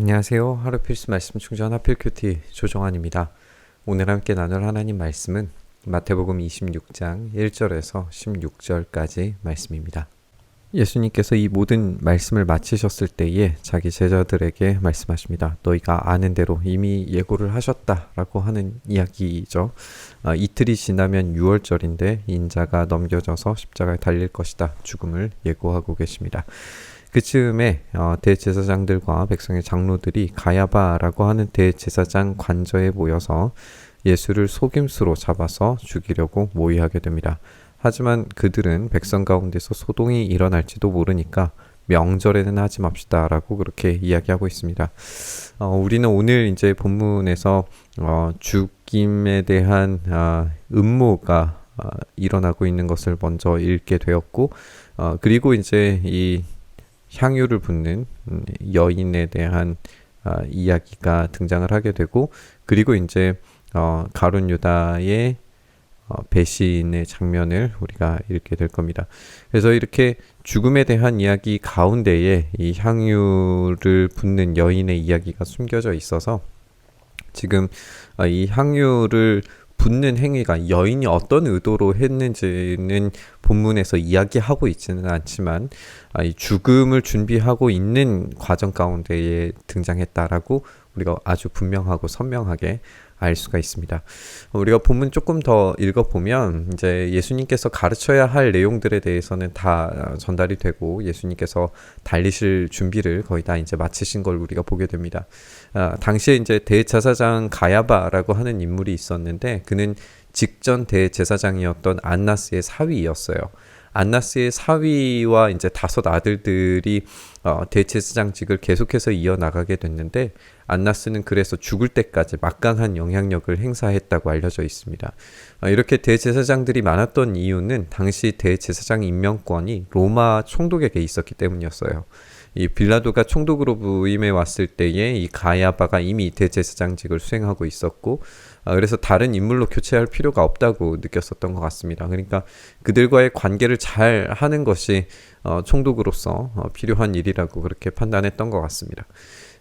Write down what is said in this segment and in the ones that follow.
안녕하세요. 하루 필수 말씀 충전 하필 큐티 조정환입니다. 오늘 함께 나눌 하나님 말씀은 마태복음 26장 1절에서 16절까지 말씀입니다. 예수님께서 이 모든 말씀을 마치셨을 때에 자기 제자들에게 말씀하십니다. 너희가 아는 대로 이미 예고를 하셨다라고 하는 이야기죠. 아, 이틀이 지나면 6월절인데 인자가 넘겨져서 십자가에 달릴 것이다. 죽음을 예고하고 계십니다. 그 즈음에 어, 대제사장들과 백성의 장로들이 가야바라고 하는 대제사장 관저에 모여서 예수를 속임수로 잡아서 죽이려고 모의하게 됩니다. 하지만 그들은 백성 가운데서 소동이 일어날지도 모르니까 명절에는 하지 맙시다 라고 그렇게 이야기하고 있습니다. 어, 우리는 오늘 이제 본문에서 어, 죽임에 대한 어, 음모가 어, 일어나고 있는 것을 먼저 읽게 되었고, 어, 그리고 이제 이 향유를 붓는 음, 여인에 대한 어, 이야기가 등장을 하게 되고, 그리고 이제 어, 가룟 유다의 어, 배신의 장면을 우리가 읽게 될 겁니다. 그래서 이렇게 죽음에 대한 이야기 가운데에 이 향유를 붓는 여인의 이야기가 숨겨져 있어서 지금 어, 이 향유를 붓는 행위가 여인이 어떤 의도로 했는지는 본문에서 이야기하고 있지는 않지만 아, 이 죽음을 준비하고 있는 과정 가운데에 등장했다라고 우리가 아주 분명하고 선명하게 알 수가 있습니다. 우리가 본문 조금 더 읽어보면 이제 예수님께서 가르쳐야 할 내용들에 대해서는 다 전달이 되고 예수님께서 달리실 준비를 거의 다 이제 마치신 걸 우리가 보게 됩니다. 아, 당시에 이제 대제사장 가야바라고 하는 인물이 있었는데 그는 직전 대제사장이었던 안나스의 사위였어요. 안나스의 사위와 이제 다섯 아들들이 어, 대제사장직을 계속해서 이어나가게 됐는데 안나스는 그래서 죽을 때까지 막강한 영향력을 행사했다고 알려져 있습니다. 어, 이렇게 대제사장들이 많았던 이유는 당시 대제사장 임명권이 로마 총독에게 있었기 때문이었어요. 이 빌라도가 총독으로 부임해 왔을 때에 이 가야바가 이미 대제사장직을 수행하고 있었고 아, 그래서 다른 인물로 교체할 필요가 없다고 느꼈었던 것 같습니다. 그러니까 그들과의 관계를 잘 하는 것이 어, 총독으로서 어, 필요한 일이라고 그렇게 판단했던 것 같습니다.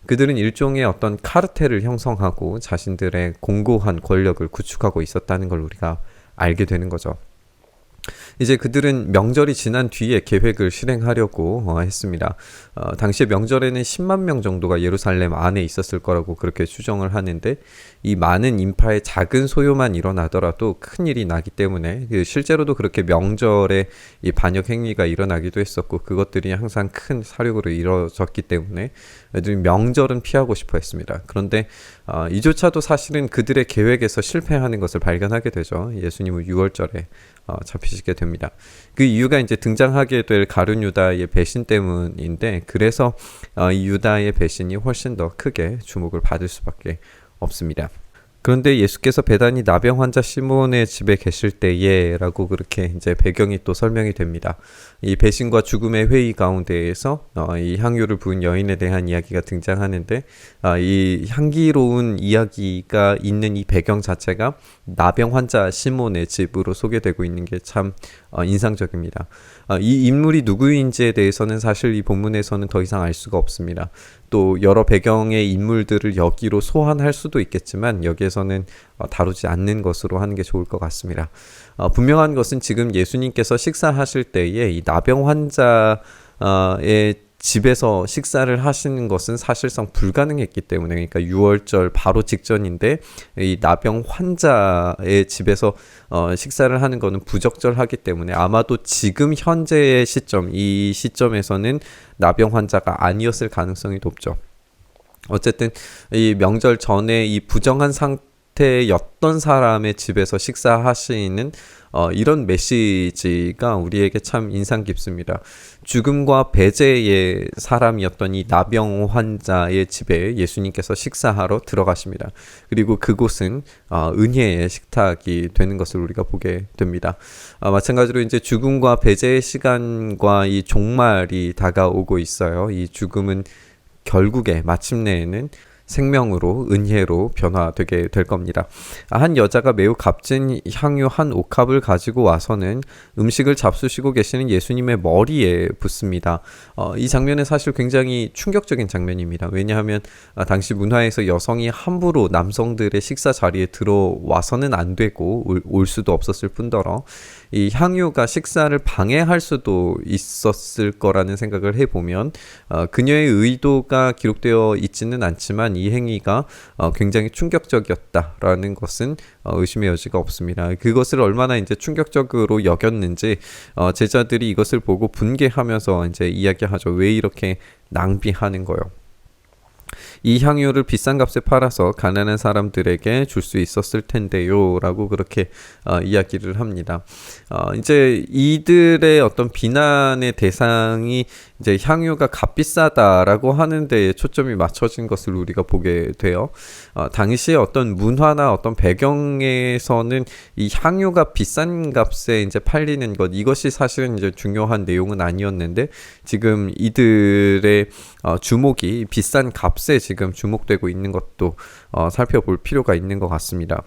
그들은 일종의 어떤 카르텔을 형성하고 자신들의 공고한 권력을 구축하고 있었다는 걸 우리가 알게 되는 거죠. 이제 그들은 명절이 지난 뒤에 계획을 실행하려고 어, 했습니다. 어, 당시에 명절에는 10만 명 정도가 예루살렘 안에 있었을 거라고 그렇게 추정을 하는데 이 많은 인파의 작은 소요만 일어나더라도 큰 일이 나기 때문에 그 실제로도 그렇게 명절에 이 반역 행위가 일어나기도 했었고 그것들이 항상 큰 사륙으로 이루어졌기 때문에 명절은 피하고 싶어 했습니다. 그런데 어, 이조차도 사실은 그들의 계획에서 실패하는 것을 발견하게 되죠. 예수님은 6월절에 어, 잡히시게 됩니다. 그 이유가 이제 등장하게 될 가룟 유다의 배신 때문인데 그래서 어, 이 유다의 배신이 훨씬 더 크게 주목을 받을 수밖에 없습니다. 그런데 예수께서 배단이 나병 환자 시몬의 집에 계실 때에라고 그렇게 이제 배경이 또 설명이 됩니다. 이 배신과 죽음의 회의 가운데에서 어, 이 향유를 부은 여인에 대한 이야기가 등장하는데 어, 이 향기로운 이야기가 있는 이 배경 자체가 나병 환자 시몬의 집으로 소개되고 있는 게참 어, 인상적입니다. 어, 이 인물이 누구인지에 대해서는 사실 이 본문에서는 더 이상 알 수가 없습니다. 또 여러 배경의 인물들을 여기로 소환할 수도 있겠지만 여기에 서는 어, 다루지 않는 것으로 하는 게 좋을 것 같습니다. 어, 분명한 것은 지금 예수님께서 식사하실 때에 이 나병 환자의 집에서 식사를 하시는 것은 사실상 불가능했기 때문에 그러니까 6월절 바로 직전인데 이 나병 환자의 집에서 어, 식사를 하는 것은 부적절하기 때문에 아마도 지금 현재의 시점 이 시점에서는 나병 환자가 아니었을 가능성이 높죠. 어쨌든 이 명절 전에 이 부정한 상태였던 사람의 집에서 식사하시는 어, 이런 메시지가 우리에게 참 인상 깊습니다. 죽음과 배제의 사람이었던 이 나병 환자의 집에 예수님께서 식사하러 들어가십니다. 그리고 그곳은 어, 은혜의 식탁이 되는 것을 우리가 보게 됩니다. 어, 마찬가지로 이제 죽음과 배제의 시간과 이 종말이 다가오고 있어요. 이 죽음은 결국에 마침내에는 생명으로 은혜로 변화되게 될 겁니다. 한 여자가 매우 값진 향유 한 옥합을 가지고 와서는 음식을 잡수시고 계시는 예수님의 머리에 붓습니다. 어, 이 장면은 사실 굉장히 충격적인 장면입니다. 왜냐하면 아, 당시 문화에서 여성이 함부로 남성들의 식사 자리에 들어와서는 안 되고 올, 올 수도 없었을 뿐더러 이 향유가 식사를 방해할 수도 있었을 거라는 생각을 해보면 어, 그녀의 의도가 기록되어 있지는 않지만 이 행위가 어, 굉장히 충격적이었다라는 것은 어, 의심의 여지가 없습니다. 그것을 얼마나 이제 충격적으로 여겼는지 어, 제자들이 이것을 보고 분개하면서 이제 이야기하죠. 왜 이렇게 낭비하는 거요? 이 향유를 비싼 값에 팔아서 가난한 사람들에게 줄 수 있었을 텐데요라고 그렇게 어, 이야기를 합니다. 어, 이제 이들의 어떤 비난의 대상이 이제 향유가 값비싸다라고 하는데 초점이 맞춰진 것을 우리가 보게 돼요. 어, 당시에 어떤 문화나 어떤 배경에서는 이 향유가 비싼 값에 이제 팔리는 것 이것이 사실은 이제 중요한 내용은 아니었는데 지금 이들의 어, 주목이 비싼 값에 지금 주목되고 있는 것도 어, 살펴볼 필요가 있는 것 같습니다.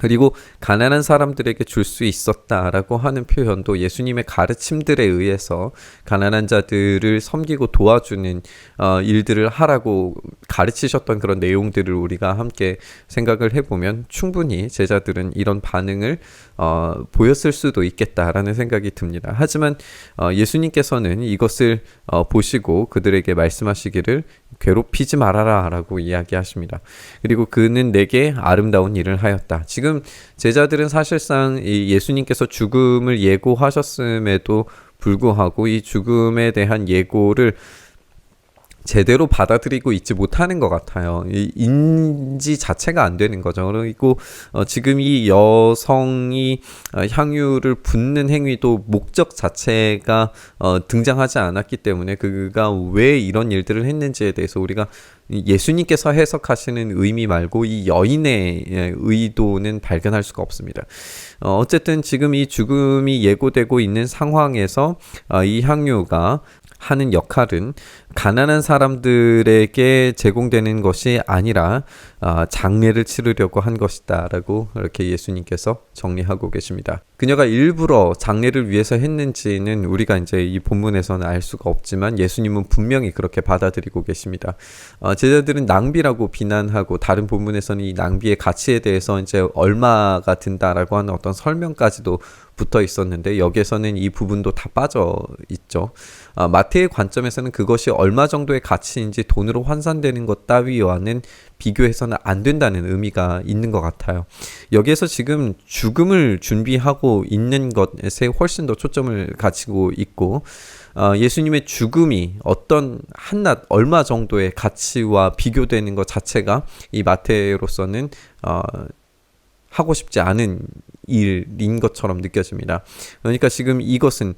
그리고 가난한 사람들에게 줄 수 있었다라고 하는 표현도 예수님의 가르침들에 의해서 가난한 자들을 섬기고 도와주는 어, 일들을 하라고 가르치셨던 그런 내용들을 우리가 함께 생각을 해보면 충분히 제자들은 이런 반응을 어, 보였을 수도 있겠다라는 생각이 듭니다. 하지만 어, 예수님께서는 이것을 어, 보시고 그들에게 말씀하시기를 괴롭히지 말아라라고 이야기하십니다. 그리고 그는 내게 아름다운 일을 하였다. 지금 제자들은 사실상 이 예수님께서 죽음을 예고하셨음에도 불구하고 이 죽음에 대한 예고를 제대로 받아들이고 있지 못하는 것 같아요. 이 인지 자체가 안 되는 거죠. 그리고 어, 지금 이 여성이 어, 향유를 붓는 행위도 목적 자체가 어, 등장하지 않았기 때문에 그가 왜 이런 일들을 했는지에 대해서 우리가 예수님께서 해석하시는 의미 말고 이 여인의 예, 의도는 발견할 수가 없습니다. 어, 어쨌든 지금 이 죽음이 예고되고 있는 상황에서 어, 이 향유가 하는 역할은 가난한 사람들에게 제공되는 것이 아니라 아, 장례를 치르려고 한 것이다라고 이렇게 예수님께서 정리하고 계십니다. 그녀가 일부러 장례를 위해서 했는지는 우리가 이제 이 본문에서는 알 수가 없지만 예수님은 분명히 그렇게 받아들이고 계십니다. 어, 제자들은 낭비라고 비난하고 다른 본문에서는 이 낭비의 가치에 대해서 이제 얼마가 든다라고 하는 어떤 설명까지도 붙어 있었는데 여기에서는 이 부분도 다 빠져 있죠. 아, 마태의 관점에서는 그것이 얼마 정도의 가치인지 돈으로 환산되는 것 따위와는 비교해서는 안 된다는 의미가 있는 것 같아요. 여기에서 지금 죽음을 준비하고 있는 것에 훨씬 더 초점을 가지고 있고, 어, 예수님의 죽음이 어떤 한낱 얼마 정도의 가치와 비교되는 것 자체가 이 마태로서는 어, 하고 싶지 않은 일인 것처럼 느껴집니다. 그러니까 지금 이것은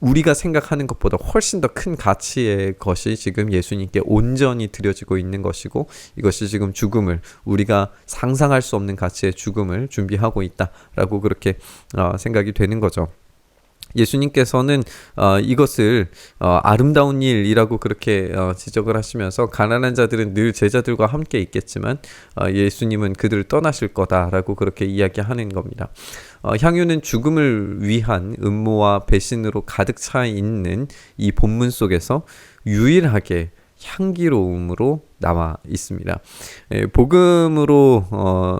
우리가 생각하는 것보다 훨씬 더 큰 가치의 것이 지금 예수님께 온전히 드려지고 있는 것이고 이것이 지금 죽음을 우리가 상상할 수 없는 가치의 죽음을 준비하고 있다라고 그렇게 어, 생각이 되는 거죠. 예수님께서는 어, 이것을 어, 아름다운 일이라고 그렇게 어, 지적을 하시면서 가난한 자들은 늘 제자들과 함께 있겠지만 어, 예수님은 그들을 떠나실 거다라고 그렇게 이야기하는 겁니다. 어, 향유는 죽음을 위한 음모와 배신으로 가득 차 있는 이 본문 속에서 유일하게 향기로움으로 남아 있습니다. 예, 복음으로 어,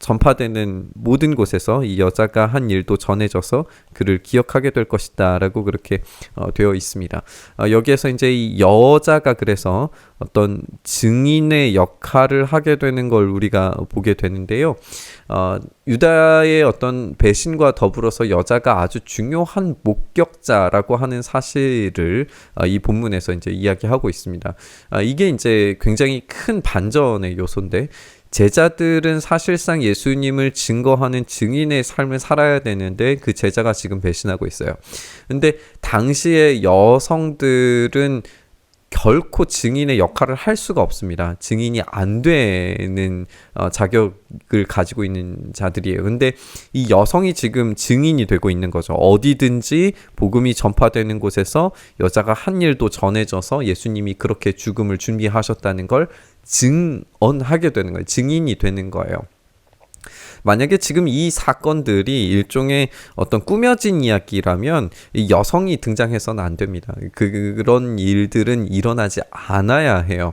전파되는 모든 곳에서 이 여자가 한 일도 전해져서 그를 기억하게 될 것이다라고 그렇게 어, 되어 있습니다. 어, 여기에서 이제 이 여자가 그래서 어떤 증인의 역할을 하게 되는 걸 우리가 보게 되는데요. 어, 유다의 어떤 배신과 더불어서 여자가 아주 중요한 목격자라고 하는 사실을 어, 이 본문에서 이제 이야기하고 있습니다. 어, 이게 이제 굉장히 큰 반전의 요소인데 제자들은 사실상 예수님을 증거하는 증인의 삶을 살아야 되는데 그 제자가 지금 배신하고 있어요. 근데 당시의 여성들은 결코 증인의 역할을 할 수가 없습니다. 증인이 안 되는 어, 자격을 가지고 있는 자들이에요. 근데 이 여성이 지금 증인이 되고 있는 거죠. 어디든지 복음이 전파되는 곳에서 여자가 한 일도 전해져서 예수님이 그렇게 죽음을 준비하셨다는 걸 증언하게 되는 거예요. 증인이 되는 거예요. 만약에 지금 이 사건들이 일종의 어떤 꾸며진 이야기라면 이 여성이 등장해서는 안 됩니다. 그, 그런 일들은 일어나지 않아야 해요.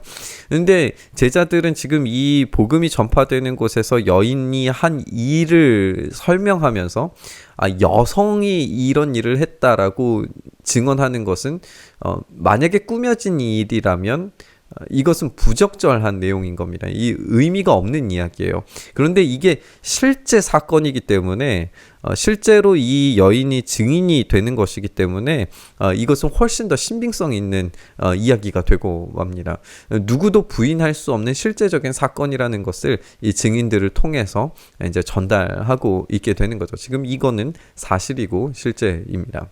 근데 제자들은 지금 이 복음이 전파되는 곳에서 여인이 한 일을 설명하면서 아, 여성이 이런 일을 했다라고 증언하는 것은 어, 만약에 꾸며진 일이라면 어, 이것은 부적절한 내용인 겁니다. 이 의미가 없는 이야기예요. 그런데 이게 실제 사건이기 때문에 어, 실제로 이 여인이 증인이 되는 것이기 때문에 어, 이것은 훨씬 더 신빙성 있는 어, 이야기가 되고 맙니다. 누구도 부인할 수 없는 실제적인 사건이라는 것을 이 증인들을 통해서 이제 전달하고 있게 되는 거죠. 지금 이거는 사실이고 실제입니다.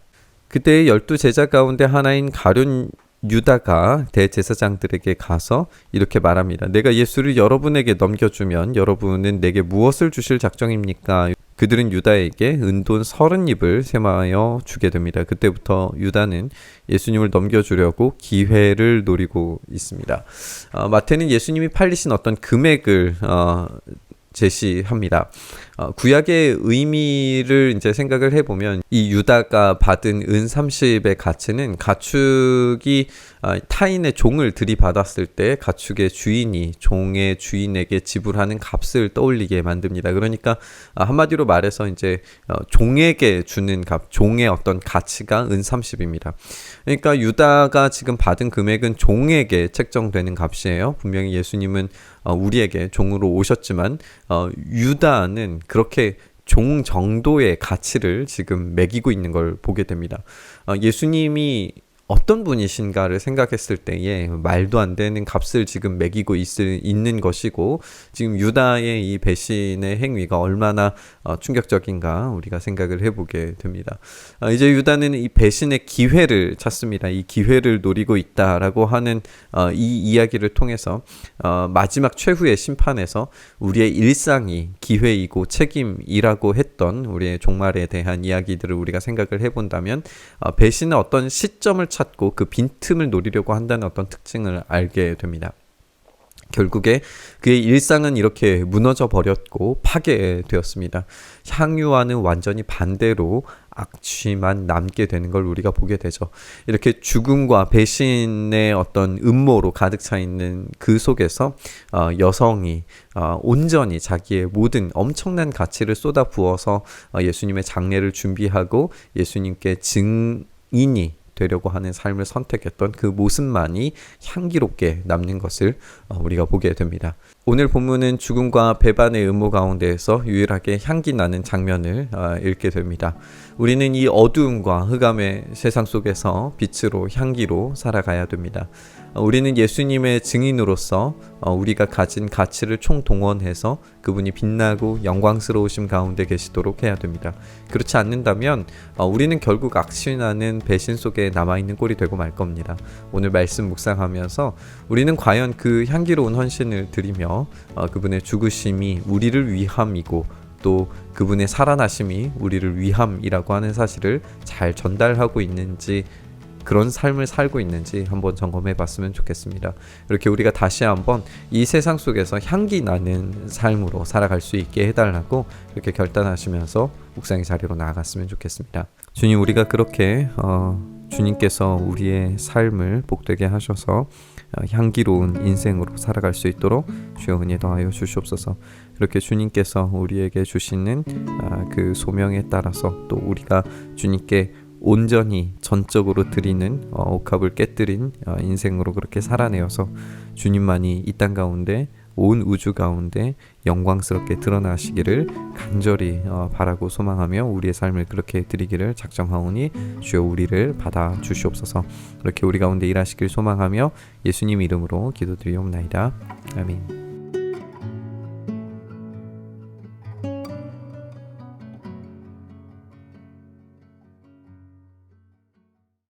그때 열두 제자 가운데 하나인 가룟 유다가 대제사장들에게 가서 이렇게 말합니다. 내가 예수를 여러분에게 넘겨주면 여러분은 내게 무엇을 주실 작정입니까? 그들은 유다에게 은돈 서른 입을 세마하여 주게 됩니다. 그때부터 유다는 예수님을 넘겨주려고 기회를 노리고 있습니다. 어, 마태는 예수님이 팔리신 어떤 금액을 어, 제시합니다. 어, 구약의 의미를 이제 생각을 해보면 이 유다가 받은 은 30의 가치는 가축이 어, 타인의 종을 들이받았을 때 가축의 주인이 종의 주인에게 지불하는 값을 떠올리게 만듭니다. 그러니까 어, 한마디로 말해서 이제 어, 종에게 주는 값, 종의 어떤 가치가 은 30입니다. 그러니까 유다가 지금 받은 금액은 종에게 책정되는 값이에요. 분명히 예수님은 어, 우리에게 종으로 오셨지만 어, 유다는 그렇게 종 정도의 가치를 지금 매기고 있는 걸 보게 됩니다. 어, 예수님이 어떤 분이신가를 생각했을 때에 말도 안 되는 값을 지금 매기고 있을, 있는 것이고 지금 유다의 이 배신의 행위가 얼마나 어, 충격적인가 우리가 생각을 해보게 됩니다. 어, 이제 유다는 이 배신의 기회를 찾습니다. 이 기회를 노리고 있다라고 하는 어, 이 이야기를 통해서 어, 마지막 최후의 심판에서 우리의 일상이 기회이고 책임이라고 했던 우리의 종말에 대한 이야기들을 우리가 생각을 해본다면 어, 배신의 어떤 시점을 찾고 그 빈틈을 노리려고 한다는 어떤 특징을 알게 됩니다. 결국에 그의 일상은 이렇게 무너져 버렸고 파괴되었습니다. 향유와는 완전히 반대로 악취만 남게 되는 걸 우리가 보게 되죠. 이렇게 죽음과 배신의 어떤 음모로 가득 차 있는 그 속에서 어, 여성이 어, 온전히 자기의 모든 엄청난 가치를 쏟아 부어서 어, 예수님의 장례를 준비하고 예수님께 증인이 되려고 하는 삶을 선택했던 그 모습만이 향기롭게 남는 것을 어, 우리가 보게 됩니다. 오늘 본문은 죽음과 배반의 음모 가운데에서 유일하게 향기 나는 장면을 어, 읽게 됩니다. 우리는 이 어두움과 흑암의 세상 속에서 빛으로 향기로 살아가야 됩니다. 어, 우리는 예수님의 증인으로서 어, 우리가 가진 가치를 총동원해서 그분이 빛나고 영광스러우심 가운데 계시도록 해야 됩니다. 그렇지 않는다면 어, 우리는 결국 악신하는 배신 속에 남아있는 꼴이 되고 말 겁니다. 오늘 말씀 묵상하면서 우리는 과연 그 향기로운 헌신을 드리며 그분의 죽으심이 우리를 위함이고 또 그분의 살아나심이 우리를 위함이라고 하는 사실을 잘 전달하고 있는지 그런 삶을 살고 있는지 한번 점검해 봤으면 좋겠습니다. 이렇게 우리가 다시 한번 이 세상 속에서 향기 나는 삶으로 살아갈 수 있게 해달라고 이렇게 결단하시면서 묵상의 자리로 나아갔으면 좋겠습니다. 주님, 우리가 그렇게 어, 주님께서 우리의 삶을 복되게 하셔서 어, 향기로운 인생으로 살아갈 수 있도록 주여 은혜 더하여 주시옵소서. 이렇게 주님께서 우리에게 주시는 아, 그 소명에 따라서 또 우리가 주님께 온전히 전적으로 드리는 어, 옥합을 깨뜨린 어, 인생으로 그렇게 살아내어서 주님만이 이 땅 가운데 온 우주 가운데 영광스럽게 드러나시기를 간절히 어, 바라고 소망하며 우리의 삶을 그렇게 드리기를 작정하오니 주여 우리를 받아 주시옵소서 이렇게 우리 가운데 일하시길 소망하며 예수님 이름으로 기도드리옵나이다 아멘.